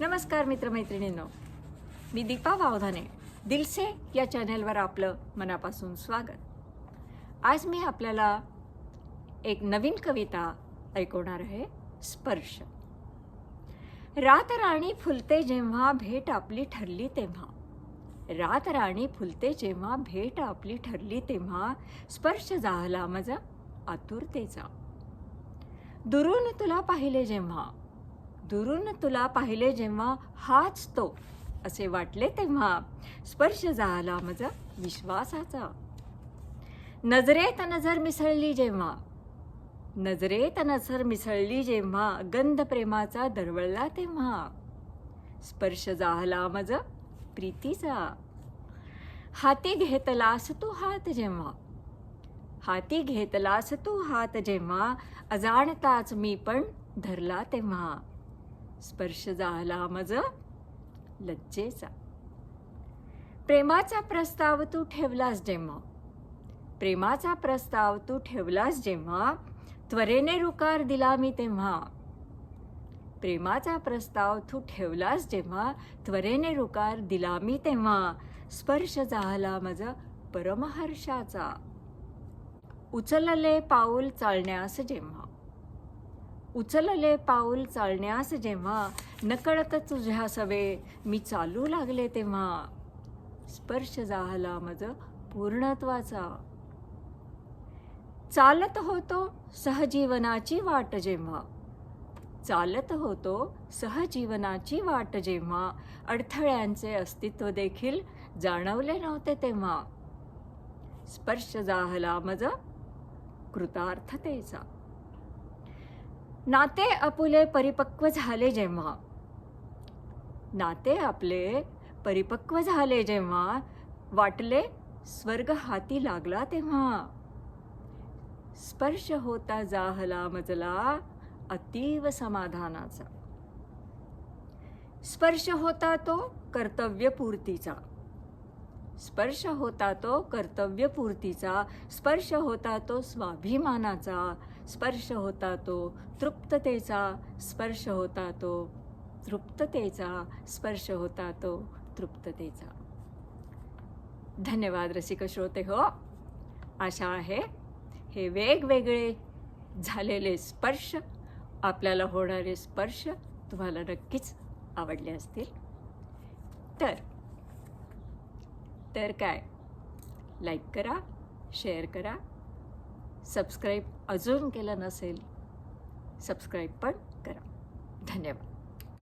नमस्कार मित्रमैत्रिणींनो. मी दीपा वावधाने दिलसे या चॅनेलवर आपलं मनापासून स्वागत. आज मी आपल्याला एक नवीन कविता ऐकवणार आहे स्पर्श. रात राणी फुलते जेव्हा भेट आपली ठरली तेव्हा. रात राणी फुलते जेव्हा भेट आपली ठरली तेव्हा. स्पर्श झाला माझा आतुरतेचा. दुरून तुला पाहिले जेव्हा. दुरून तुला पाहिले जेव्हा हाच तो असे वाटले तेव्हा स्पर्श झाला माझा विश्वासाचा. नजरेत नजर मिसळली जेव्हा नजरेत नजर मिसळली जेव्हा गंध प्रेमाचा दरवळला तेव्हा स्पर्श झाला मज प्रीतीचा. हाती घेतलास तू हात जेव्हा हाती घेतलास तू हात जेव्हा अजाणताच मी पण धरला तेव्हा. स्पर्श झाला मज लज्जेचा. प्रेमाचा प्रस्ताव तू ठेवलास जेव्हा प्रेमाचा प्रस्ताव तू ठेवलास जेव्हा त्वरेने रुकार दिला मी तेव्हा. प्रेमाचा प्रस्ताव तू ठेवलास जेव्हा त्वरेने रुकार दिला मी तेव्हा. स्पर्श झाला मज परमहर्षाचा. उचलले पाऊल चालण्यास जेव्हा उचलले पाऊल चालण्यास जेव्हा नकळत तुझ्या सवे मी चालू लागले तेव्हा स्पर्श झाला मज पूर्णत्वाचा. चालत होतो सहजीवनाची वाट जेव्हा. चालत होतो सहजीवनाची वाट जेव्हा. अडथळ्यांचे अस्तित्व देखील जाणवले नव्हते तेव्हा. स्पर्श झाला मज कृतार्थतेचा. नाते आपुले परिपक्व झाले जेव्हा. नाते आपले परिपक्व झाले जेव्हा वाटले स्वर्ग हाती लागला तेव्हा. स्पर्श होता जाहला मजला अतीव समाधानाचा. स्पर्श होता तो कर्तव्यपूर्तीचा. स्पर्श होता तो कर्तव्यपूर्तीचा स्पर्श होता तो स्वाभिमानाचा स्पर्श होता तो तृप्ततेचा स्पर्श होता तो तृप्ततेचा स्पर्श होता तो तृप्ततेचा. धन्यवाद रसिक श्रोते हो. आशा आहे हे वेगवेगळे झालेले स्पर्श आपल्याला होणारे स्पर्श तुम्हाला नक्कीच आवडले असतील. तर तर काय? लाईक करा शेअर करा. सबस्क्राईब अजून केलं नसेल सबस्क्राईब पण करा. धन्यवाद.